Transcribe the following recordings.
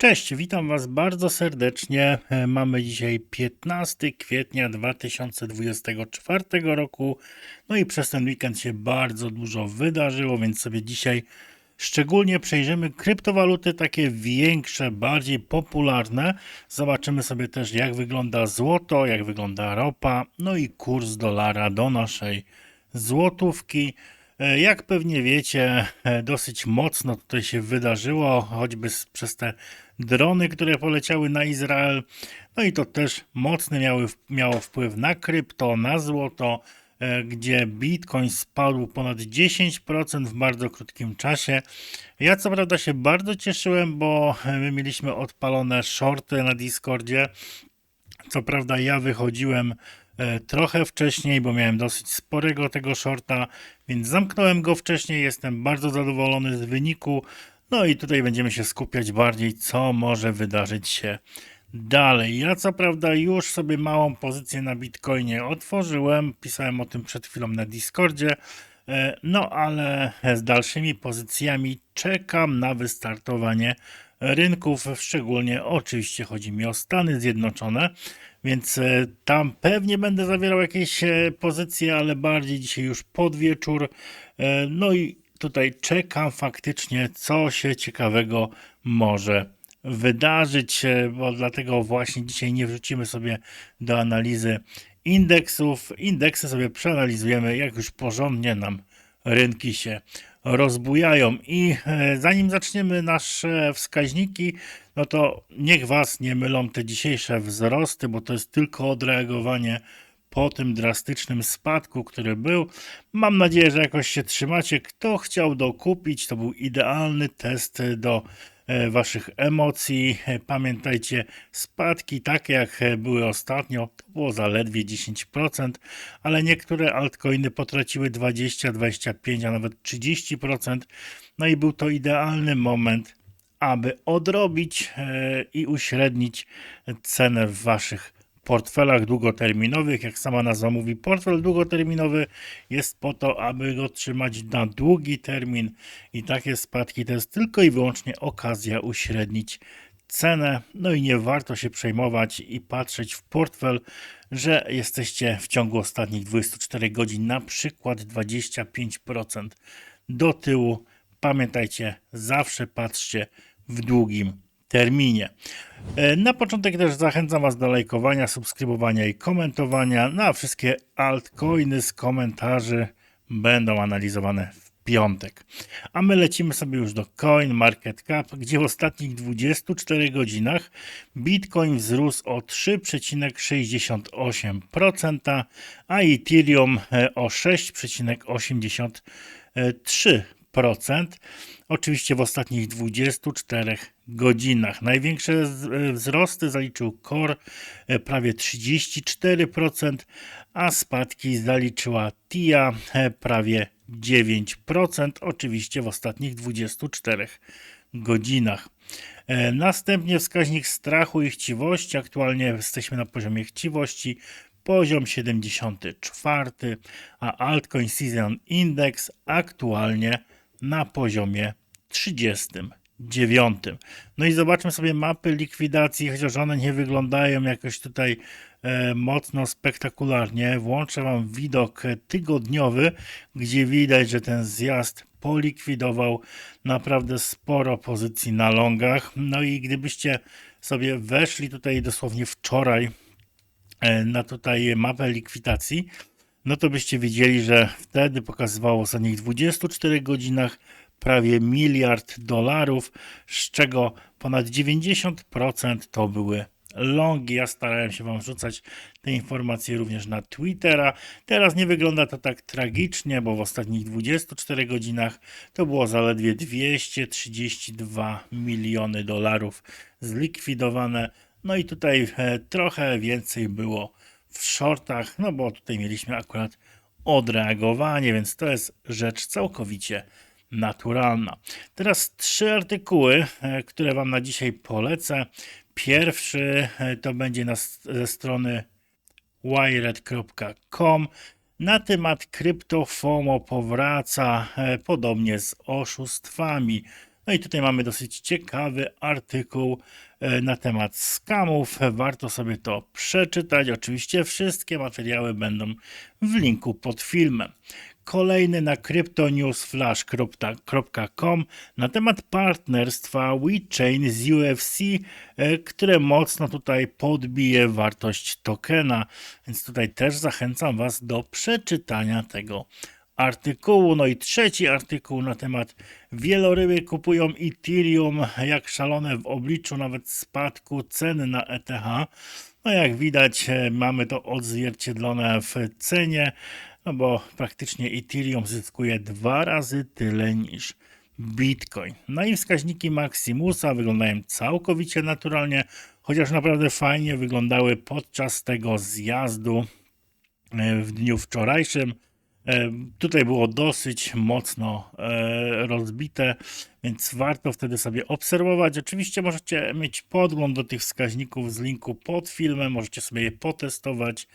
Cześć, witam Was bardzo serdecznie. E, Mamy dzisiaj 15 kwietnia 2024 roku. No i przez ten weekend się bardzo dużo wydarzyło, więc sobie dzisiaj szczególnie przejrzymy kryptowaluty takie większe, bardziej popularne. Zobaczymy sobie też jak wygląda złoto, jak wygląda ropa, no i kurs dolara do naszej złotówki. E, Jak pewnie wiecie, e, dosyć mocno tutaj się wydarzyło, choćby przez te drony, które poleciały na Izrael. No i to też mocny miały, miało wpływ na krypto, na złoto, e, gdzie Bitcoin spadł ponad 10% w bardzo krótkim czasie. Ja co prawda się bardzo cieszyłem, bo my mieliśmy odpalone shorty na Discordzie. Co prawda ja wychodziłem trochę wcześniej, bo miałem dosyć sporego tego shorta, więc zamknąłem go wcześniej. Jestem bardzo zadowolony z wyniku. No i tutaj będziemy się skupiać bardziej, co może wydarzyć się dalej. Ja co prawda już sobie małą pozycję na Bitcoinie otworzyłem, pisałem o tym przed chwilą na Discordzie. E, No ale z dalszymi pozycjami czekam na wystartowanie rynków, szczególnie oczywiście chodzi mi o Stany Zjednoczone, więc e, tam pewnie będę zawierał jakieś e, pozycje, ale bardziej dzisiaj już pod wieczór. E, No i tutaj czekam faktycznie, co się ciekawego może wydarzyć, bo dlatego właśnie dzisiaj nie wrzucimy sobie do analizy indeksów. Indeksy sobie przeanalizujemy, jak już porządnie nam rynki się rozbujają. I e, zanim zaczniemy nasze wskaźniki, no to niech Was nie mylą te dzisiejsze wzrosty, bo to jest tylko odreagowanie po tym drastycznym spadku, który był. Mam nadzieję, że jakoś się trzymacie. Kto chciał dokupić, to był idealny test do Waszych emocji. E, Pamiętajcie, spadki takie jak e, były ostatnio, to było zaledwie 10%, ale niektóre altcoiny potraciły 20, 25, a nawet 30%. No i był to idealny moment, aby odrobić e, i uśrednić cenę w Waszych portfelach długoterminowych. Jak sama nazwa mówi, portfel długoterminowy jest po to, aby go trzymać na długi termin i takie spadki to jest tylko i wyłącznie okazja uśrednić cenę. No i nie warto się przejmować i patrzeć w portfel, że jesteście w ciągu ostatnich 24 godzin na przykład 25% do tyłu. Pamiętajcie, zawsze patrzcie w długim terminie. E, Na początek też zachęcam Was do lajkowania, subskrybowania i komentowania. Na wszystkie altcoiny z komentarzy będą analizowane w piątek. A my lecimy sobie już do Coin Market Cap, gdzie w ostatnich 24 godzinach Bitcoin wzrósł o 3,68%, a Ethereum e, o 6,83%. Oczywiście w ostatnich 24 godzinach. Największe e, wzrosty zaliczył Core e, prawie 34%, a spadki zaliczyła TIA e, prawie 9%, oczywiście w ostatnich 24 godzinach. Następnie wskaźnik strachu i chciwości. Aktualnie jesteśmy na poziomie chciwości, poziom 74, a Altcoin Season Index aktualnie na poziomie 39. No i zobaczmy sobie mapy likwidacji, chociaż one nie wyglądają jakoś tutaj e, mocno spektakularnie. Włączę Wam widok tygodniowy, gdzie widać, że ten zjazd polikwidował naprawdę sporo pozycji na longach. No i gdybyście sobie weszli tutaj dosłownie wczoraj e, na tutaj mapę likwidacji, no to byście widzieli, że wtedy pokazywało w ostatnich 24 godzinach prawie miliard dolarów, z czego ponad 90% to były longi. Ja starałem się Wam rzucać te informacje również na Twittera. Teraz nie wygląda to tak tragicznie, bo w ostatnich 24 godzinach to było zaledwie 232 miliony dolarów zlikwidowane. No i tutaj e, trochę więcej było w shortach, no bo tutaj mieliśmy akurat odreagowanie, więc to jest rzecz całkowicie naturalna. Teraz trzy artykuły, e, które Wam na dzisiaj polecę. Pierwszy e, to będzie na, ze strony wired.com. Na temat krypto FOMO powraca e, podobnie z oszustwami. No i tutaj mamy dosyć ciekawy artykuł na temat skamów. Warto sobie to przeczytać. Oczywiście wszystkie materiały będą w linku pod filmem. Kolejny na cryptonewsflash.com na temat partnerstwa WeChain z UFC, e, które mocno tutaj podbije wartość tokena, więc tutaj też zachęcam Was do przeczytania tego artykułu. No i trzeci artykuł na temat wieloryby kupują Ethereum jak szalone w obliczu nawet spadku ceny na ETH. No jak widać e, mamy to odzwierciedlone w cenie, no bo praktycznie Ethereum zyskuje dwa razy tyle niż Bitcoin. No i wskaźniki Maximusa wyglądają całkowicie naturalnie, chociaż naprawdę fajnie wyglądały podczas tego zjazdu e, w dniu wczorajszym. E, Tutaj było dosyć mocno e, rozbite, więc warto wtedy sobie obserwować. Oczywiście możecie mieć podgląd do tych wskaźników z linku pod filmem, możecie sobie je potestować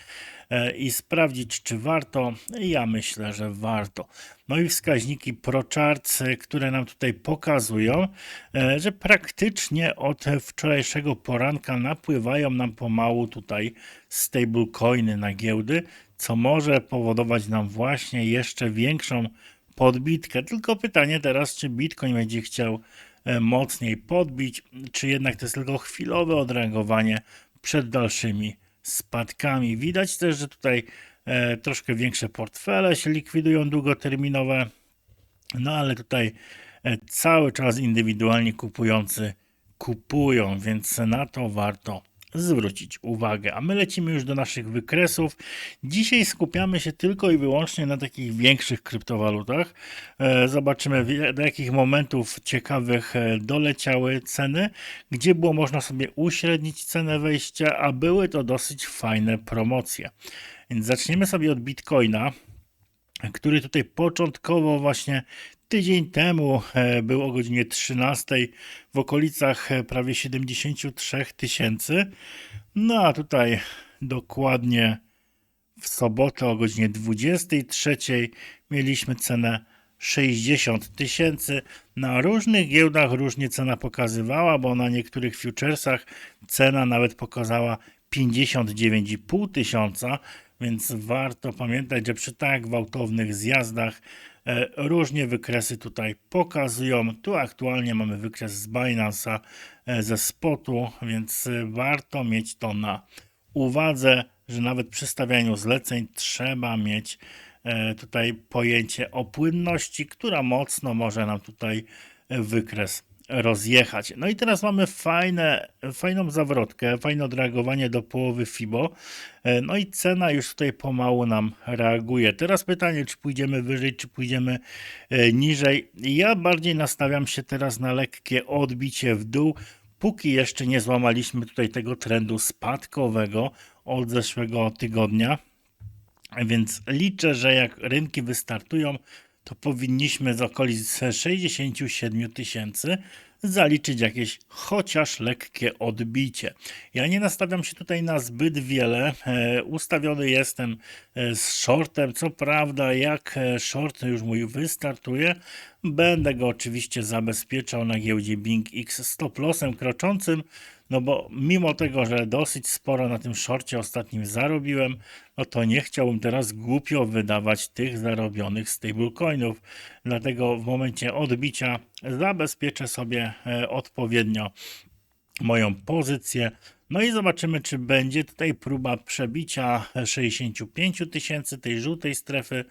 e, i sprawdzić, czy warto. Ja myślę, że warto. No i wskaźniki ProCharts, e, które nam tutaj pokazują, e, że praktycznie od wczorajszego poranka napływają nam pomału tutaj stablecoiny na giełdy, co może powodować nam właśnie jeszcze większą podbitkę. Tylko pytanie teraz, czy Bitcoin będzie chciał e, mocniej podbić, czy jednak to jest tylko chwilowe odreagowanie przed dalszymi spadkami. Widać też, że tutaj e, troszkę większe portfele się likwidują długoterminowe, no ale tutaj e, cały czas indywidualnie kupujący kupują, więc na to warto zwrócić uwagę. A my lecimy już do naszych wykresów. Dzisiaj skupiamy się tylko i wyłącznie na takich większych kryptowalutach. E, Zobaczymy do jakich momentów ciekawych e, doleciały ceny, gdzie było można sobie uśrednić cenę wejścia, a były to dosyć fajne promocje. Więc zaczniemy sobie od Bitcoina który tutaj początkowo właśnie tydzień temu e, był o godzinie 13 w okolicach e, prawie 73 tysięcy. No a tutaj dokładnie w sobotę o godzinie 23 mieliśmy cenę 60 tysięcy. Na różnych giełdach różnie cena pokazywała, bo na niektórych futuresach cena nawet pokazała 59,5 tysiąca, więc warto pamiętać, że przy tak gwałtownych zjazdach e, różnie wykresy tutaj pokazują. Tu aktualnie mamy wykres z Binance'a e, ze spotu, więc e, warto mieć to na uwadze, że nawet przy stawianiu zleceń trzeba mieć tutaj pojęcie o płynności, która mocno może nam tutaj wykres rozjechać. No i teraz mamy fajne, fajną zawrotkę, fajne odreagowanie do połowy FIBO. E, No i cena już tutaj pomału nam reaguje. Teraz pytanie, czy pójdziemy wyżej, czy pójdziemy e, niżej. Ja bardziej nastawiam się teraz na lekkie odbicie w dół, póki jeszcze nie złamaliśmy tutaj tego trendu spadkowego od zeszłego tygodnia. Więc liczę, że jak rynki wystartują, to powinniśmy z okolic 67 tysięcy zaliczyć jakieś chociaż lekkie odbicie. Ja nie nastawiam się tutaj na zbyt wiele. E, ustawiony jestem e, z shortem. Co prawda, jak e, short już mój wystartuje, będę go oczywiście zabezpieczał na giełdzie Bing X stop lossem kroczącym. No bo mimo tego, że dosyć sporo na tym shorcie ostatnim zarobiłem, no to nie chciałbym teraz głupio wydawać tych zarobionych stablecoinów. Dlatego w momencie odbicia zabezpieczę sobie e, odpowiednio moją pozycję. No i zobaczymy, czy będzie tutaj próba przebicia 65 tysięcy tej żółtej strefy.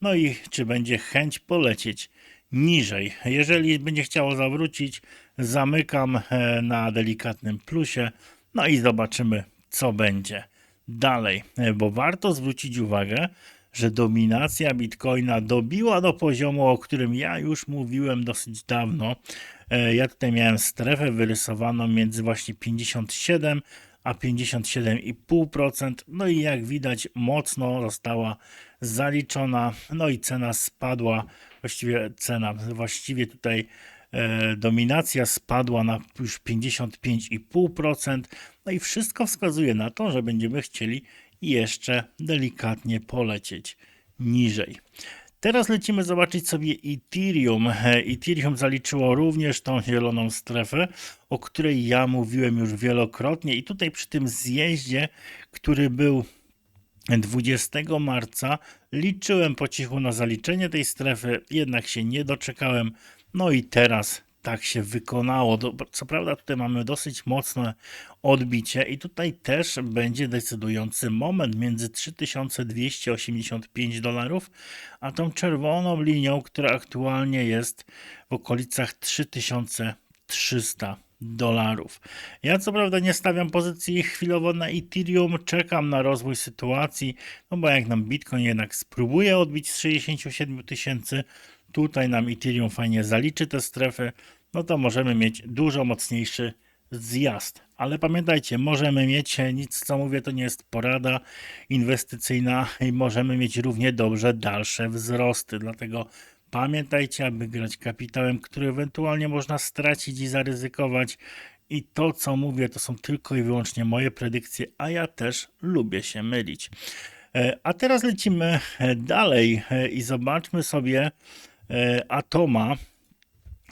No i czy będzie chęć polecieć niżej. Jeżeli będzie chciało zawrócić, zamykam e, na delikatnym plusie. No i zobaczymy, co będzie dalej. E, Bo warto zwrócić uwagę, że dominacja Bitcoina dobiła do poziomu, o którym ja już mówiłem dosyć dawno. E, Ja tutaj miałem strefę wyrysowaną między właśnie 57 a 57,5%. No i jak widać, mocno została zaliczona. No i cena spadła, właściwie cena, właściwie tutaj dominacja spadła na już 55,5%. No i wszystko wskazuje na to, że będziemy chcieli jeszcze delikatnie polecieć niżej. Teraz lecimy zobaczyć sobie Ethereum. E, Ethereum zaliczyło również tą zieloną strefę, o której ja mówiłem już wielokrotnie i tutaj przy tym zjeździe, który był 20 marca liczyłem po cichu na zaliczenie tej strefy, jednak się nie doczekałem. No i teraz tak się wykonało. Co prawda tutaj mamy dosyć mocne odbicie i tutaj też będzie decydujący moment między 3285 dolarów a tą czerwoną linią, która aktualnie jest w okolicach 3300 dolarów. Ja co prawda nie stawiam pozycji chwilowo na Ethereum, czekam na rozwój sytuacji, no bo jak nam Bitcoin jednak spróbuje odbić z 67 tysięcy, tutaj nam Ethereum fajnie zaliczy te strefy, no to możemy mieć dużo mocniejszy zjazd. Ale pamiętajcie, możemy mieć, nic co mówię, to nie jest porada inwestycyjna i możemy mieć równie dobrze dalsze wzrosty. Dlatego pamiętajcie, aby grać kapitałem, który ewentualnie można stracić i zaryzykować. I to, co mówię, to są tylko i wyłącznie moje predykcje, a ja też lubię się mylić. E, a teraz lecimy dalej e, i zobaczmy sobie e, Atoma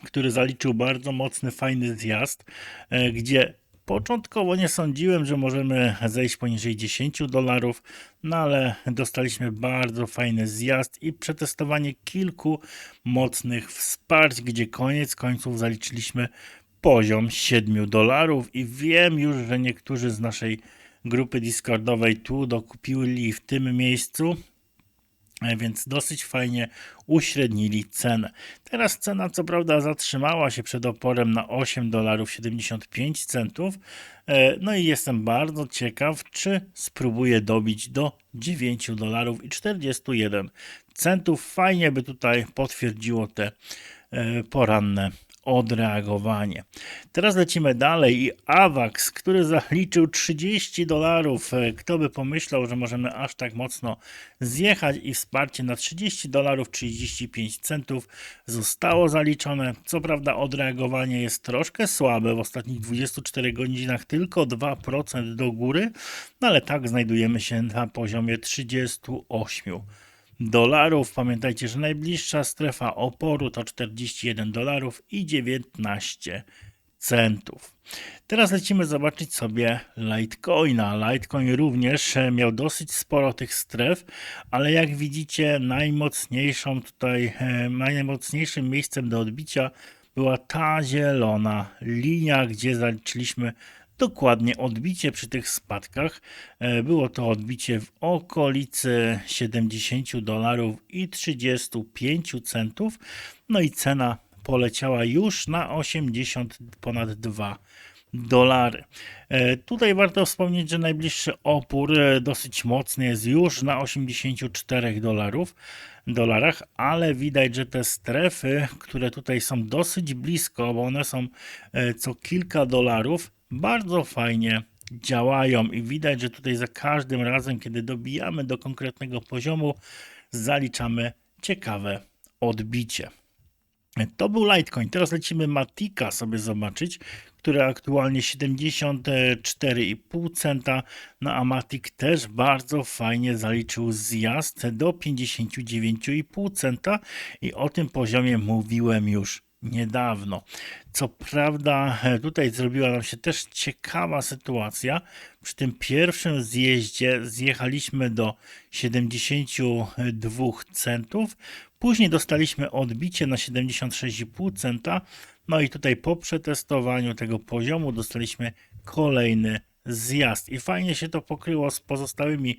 który zaliczył bardzo mocny, fajny zjazd, e, gdzie Początkowo nie sądziłem, że możemy zejść poniżej 10 dolarów, no ale dostaliśmy bardzo fajny zjazd i przetestowanie kilku mocnych wsparć, gdzie koniec końców zaliczyliśmy poziom 7 dolarów i wiem już, że niektórzy z naszej grupy Discordowej tu dokupili w tym miejscu. E, więc dosyć fajnie uśrednili cenę. Teraz cena co prawda zatrzymała się przed oporem na 8 dolarów 75 centów. E, no i jestem bardzo ciekaw, czy spróbuję dobić do 9 dolarów i 41 centów. Fajnie by tutaj potwierdziło te e, poranne odreagowanie. Teraz lecimy dalej i AVAX, który zaliczył 30 dolarów. E, kto by pomyślał, że możemy aż tak mocno zjechać i wsparcie na 30 dolarów 35 centów zostało zaliczone. Co prawda odreagowanie jest troszkę słabe, w ostatnich 24 godzinach tylko 2% do góry, no ale tak znajdujemy się na poziomie 38 dolarów. Pamiętajcie, że najbliższa strefa oporu to 41 dolarów i 19 centów. Teraz lecimy zobaczyć sobie Litecoina. Litecoin również miał dosyć sporo tych stref, ale jak widzicie najmocniejszą tutaj, e, najmocniejszym miejscem do odbicia była ta zielona linia, gdzie zaliczyliśmy dokładnie odbicie przy tych spadkach. E, było to odbicie w okolicy 70 dolarów i 35 centów. No i cena poleciała już na 80 ponad 2 dolary. E, tutaj warto wspomnieć, że najbliższy opór e, dosyć mocny jest już na 84 dolarów, dolarach, ale widać, że te strefy, które tutaj są dosyć blisko, bo one są co kilka dolarów, bardzo fajnie działają i widać, że tutaj za każdym razem, kiedy dobijamy do konkretnego poziomu, zaliczamy ciekawe odbicie. To był Litecoin. Teraz lecimy Matika sobie zobaczyć, które aktualnie 74,5 centa. No a Matic też bardzo fajnie zaliczył zjazd do 59,5 centa i o tym poziomie mówiłem już niedawno. Co prawda, tutaj zrobiła nam się też ciekawa sytuacja. Przy tym pierwszym zjeździe zjechaliśmy do 72 centów, później dostaliśmy odbicie na 76,5 centa. No i tutaj po przetestowaniu tego poziomu dostaliśmy kolejny zjazd i fajnie się to pokryło z pozostałymi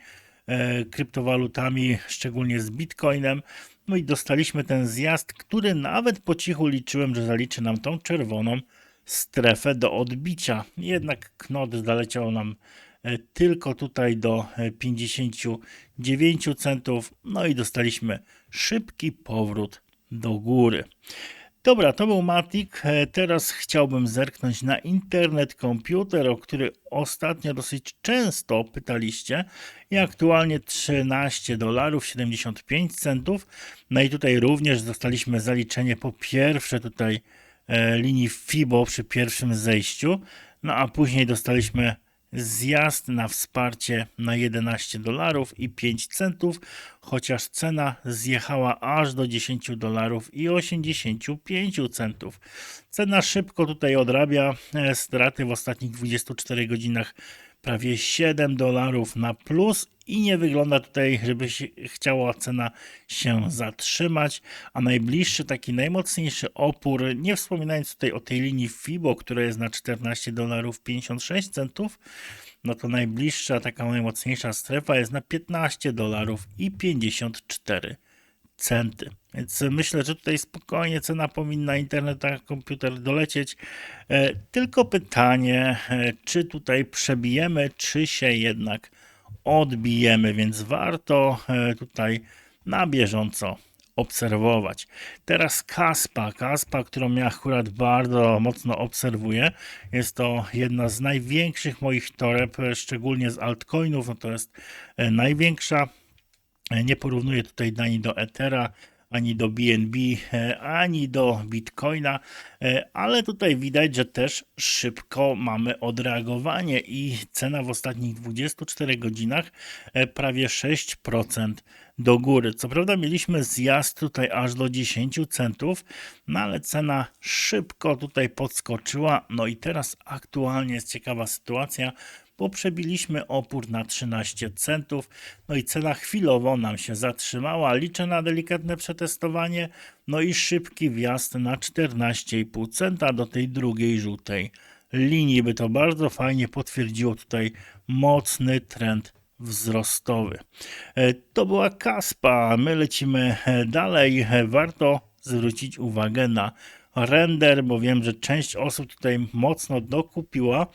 kryptowalutami, szczególnie z Bitcoinem. No i dostaliśmy ten zjazd, który nawet po cichu liczyłem, że zaliczy nam tą czerwoną strefę do odbicia. Jednak knot zaleciał nam e, tylko tutaj do 59 e, centów. No i dostaliśmy szybki powrót do góry. Dobra, to był Matic. E, teraz chciałbym zerknąć na internet komputer, o który ostatnio dosyć często pytaliście. I aktualnie 13 dolarów 75 centów. No i tutaj również dostaliśmy zaliczenie po pierwsze tutaj e, linii FIBO przy pierwszym zejściu. No a później dostaliśmy zjazd na wsparcie na 11 dolarów i 5 centów, chociaż cena zjechała aż do 10 dolarów i 85 centów. Cena szybko tutaj odrabia e, straty w ostatnich 24 godzinach prawie 7 dolarów na plus i nie wygląda tutaj, żeby się chciała cena się zatrzymać, a najbliższy taki najmocniejszy opór, nie wspominając tutaj o tej linii FIBO, która jest na 14 dolarów 56 centów, no to najbliższa taka najmocniejsza strefa jest na 15 dolarów i 54 centy. Więc myślę, że tutaj spokojnie cena powinna internet a komputer dolecieć. E, Tylko pytanie, e, czy tutaj przebijemy, czy się jednak odbijemy, więc warto e, tutaj na bieżąco obserwować. Teraz Kaspa, Kaspa, którą ja akurat bardzo mocno obserwuję. Jest to jedna z największych moich toreb, szczególnie z altcoinów. No to jest największa. Nie porównuję tutaj ani do Ethera, ani do BNB, e, ani do Bitcoina, e, ale tutaj widać, że też szybko mamy odreagowanie i cena w ostatnich 24 godzinach e, prawie 6% do góry. Co prawda mieliśmy zjazd tutaj aż do 10 centów, no ale cena szybko tutaj podskoczyła. No i teraz aktualnie jest ciekawa sytuacja, bo przebiliśmy opór na 13 centów, no i cena chwilowo nam się zatrzymała. Liczę na delikatne przetestowanie, no i szybki wjazd na 14,5 centa do tej drugiej żółtej linii, by to bardzo fajnie potwierdziło tutaj mocny trend wzrostowy. E, To była Kaspa. My lecimy e, dalej. E, Warto zwrócić uwagę na render, bo wiem, że część osób tutaj mocno dokupiła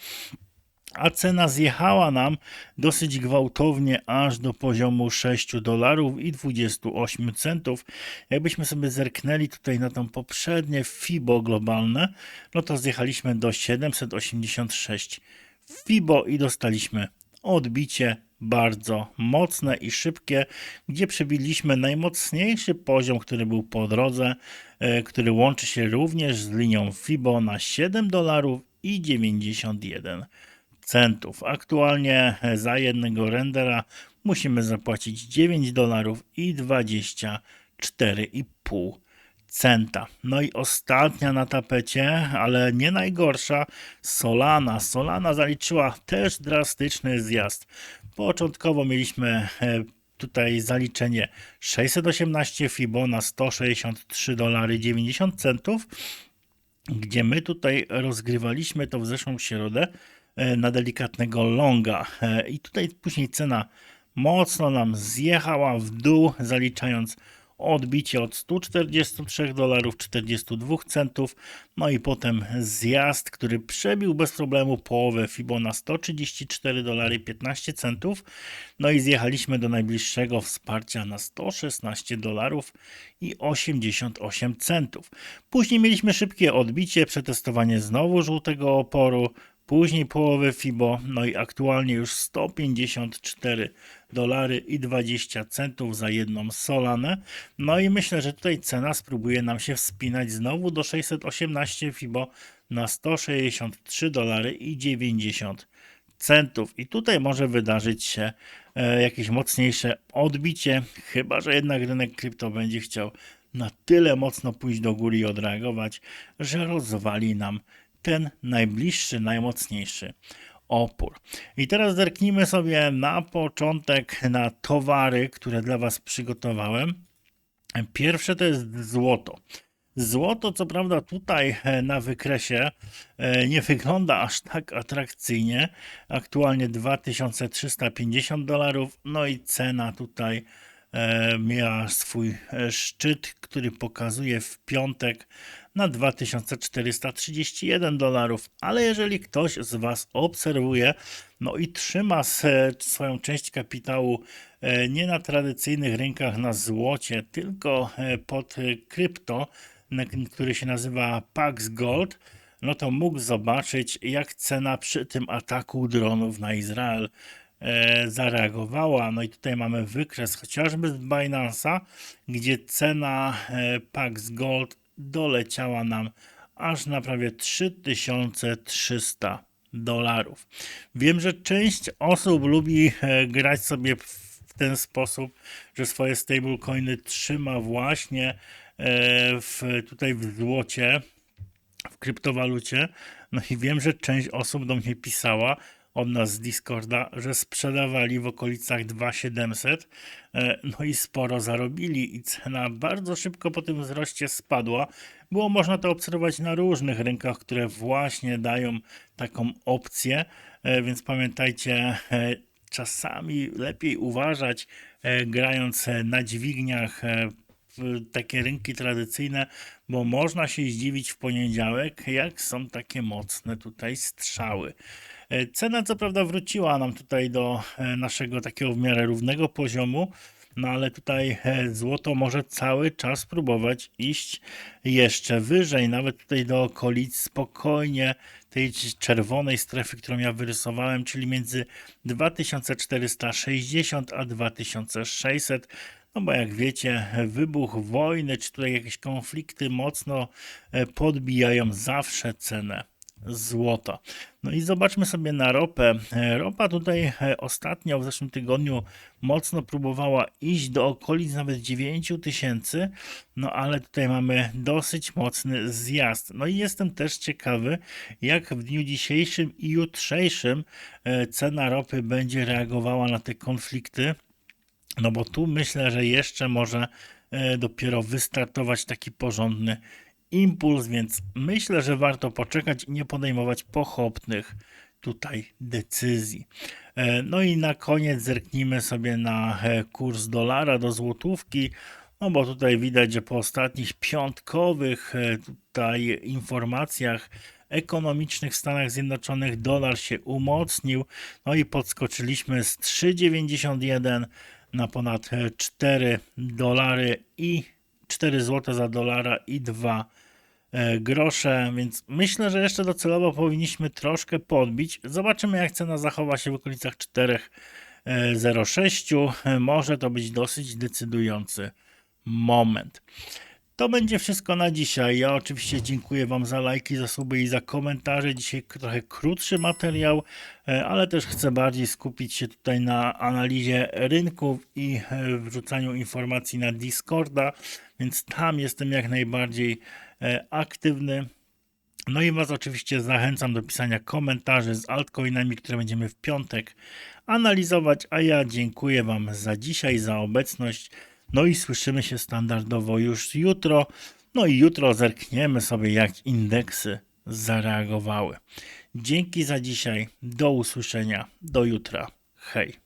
a cena zjechała nam dosyć gwałtownie aż do poziomu 6 dolarów i 28 centów. Jakbyśmy sobie zerknęli tutaj na tą poprzednie FIBO globalne, no to zjechaliśmy do 786 FIBO i dostaliśmy odbicie bardzo mocne i szybkie, gdzie przebiliśmy najmocniejszy poziom, który był po drodze, e, który łączy się również z linią FIBO na 7 dolarów i 91 centów. Aktualnie za jednego rendera musimy zapłacić 9 dolarów i 24,5 centa. No i ostatnia na tapecie, ale nie najgorsza, Solana. Solana zaliczyła też drastyczny zjazd. Początkowo mieliśmy e, tutaj zaliczenie 618 FIBO na 163 dolary 90 centów, gdzie my tutaj rozgrywaliśmy to w zeszłą środę e, na delikatnego longa. E, I tutaj później cena mocno nam zjechała w dół, zaliczając odbicie od 143 dolarów 42 centów, no i potem zjazd, który przebił bez problemu połowę FIBO na 134 dolary 15 centów, no i zjechaliśmy do najbliższego wsparcia na 116 dolarów i 88 centów. Później mieliśmy szybkie odbicie, przetestowanie znowu żółtego oporu, później połowę FIBO, no i aktualnie już 154 dolary i 20 centów za jedną Solanę. No i myślę, że tutaj cena spróbuje nam się wspinać znowu do 618 FIBO na 163 dolary i 90 centów. I tutaj może wydarzyć się e, jakieś mocniejsze odbicie, chyba że jednak rynek krypto będzie chciał na tyle mocno pójść do góry i odreagować, że rozwali nam ten najbliższy, najmocniejszy opór. I teraz zerknijmy sobie na początek na towary, które dla Was przygotowałem. Pierwsze to jest złoto. Złoto, co prawda, tutaj e, na wykresie e, nie wygląda aż tak atrakcyjnie. Aktualnie 2350 dolarów, no i cena tutaj e, miała swój szczyt, który pokazuje w piątek na 2431 dolarów. Ale jeżeli ktoś z Was obserwuje, no i trzyma swoją część kapitału e, nie na tradycyjnych rynkach na złocie, tylko e, pod krypto, który się nazywa Pax Gold, no to mógł zobaczyć, jak cena przy tym ataku dronów na Izrael e, zareagowała. No i tutaj mamy wykres chociażby z Binance'a, gdzie cena Pax Gold doleciała nam aż na prawie 3300 dolarów. Wiem, że część osób lubi e, grać sobie w ten sposób, że swoje stablecoiny trzyma właśnie e, w, tutaj w złocie, w kryptowalucie. No i wiem, że część osób do mnie pisała od nas z Discorda, że sprzedawali w okolicach 2700, e, no i sporo zarobili i cena bardzo szybko po tym wzroście spadła. Było można to obserwować na różnych rynkach, które właśnie dają taką opcję, e, więc pamiętajcie, e, czasami lepiej uważać, grając na dźwigniach w takie rynki tradycyjne, bo można się zdziwić w poniedziałek, jak są takie mocne tutaj strzały. E, Cena co prawda wróciła nam tutaj do e, naszego takiego w miarę równego poziomu, no ale tutaj e, złoto może cały czas próbować iść jeszcze wyżej, nawet tutaj do okolic spokojnie tej czerwonej strefy, którą ja wyrysowałem, czyli między 2460 a 2600. No bo jak wiecie, wybuch wojny, czy tutaj jakieś konflikty mocno podbijają zawsze cenę złota. No i zobaczmy sobie na ropę. Ropa tutaj e, ostatnio w zeszłym tygodniu mocno próbowała iść do okolic nawet 9 tysięcy, no ale tutaj mamy dosyć mocny zjazd. No i jestem też ciekawy, jak w dniu dzisiejszym i jutrzejszym e, cena ropy będzie reagowała na te konflikty. No bo tu myślę, że jeszcze może e, dopiero wystartować taki porządny impuls, więc myślę, że warto poczekać i nie podejmować pochopnych tutaj decyzji. E, No i na koniec zerknijmy sobie na e, kurs dolara do złotówki. No bo tutaj widać, że po ostatnich piątkowych e, tutaj informacjach ekonomicznych w Stanach Zjednoczonych dolar się umocnił. No i podskoczyliśmy z 3,91 na ponad e, 4 dolary i 4 zł za dolara i 2 e, grosze, więc myślę, że jeszcze docelowo powinniśmy troszkę podbić. Zobaczymy, jak cena zachowa się w okolicach 4,06. E, Może to być dosyć decydujący moment. To będzie wszystko na dzisiaj. Ja oczywiście dziękuję Wam za lajki, za suby i za komentarze. Dzisiaj trochę krótszy materiał, e, ale też chcę bardziej skupić się tutaj na analizie rynków i e, wrzucaniu informacji na Discorda, więc tam jestem jak najbardziej e, aktywny. No i Was oczywiście zachęcam do pisania komentarzy z altcoinami, które będziemy w piątek analizować, a ja dziękuję Wam za dzisiaj, za obecność. No i słyszymy się standardowo już jutro. No i jutro zerkniemy sobie, jak indeksy zareagowały. Dzięki za dzisiaj. Do usłyszenia. Do jutra. Hej.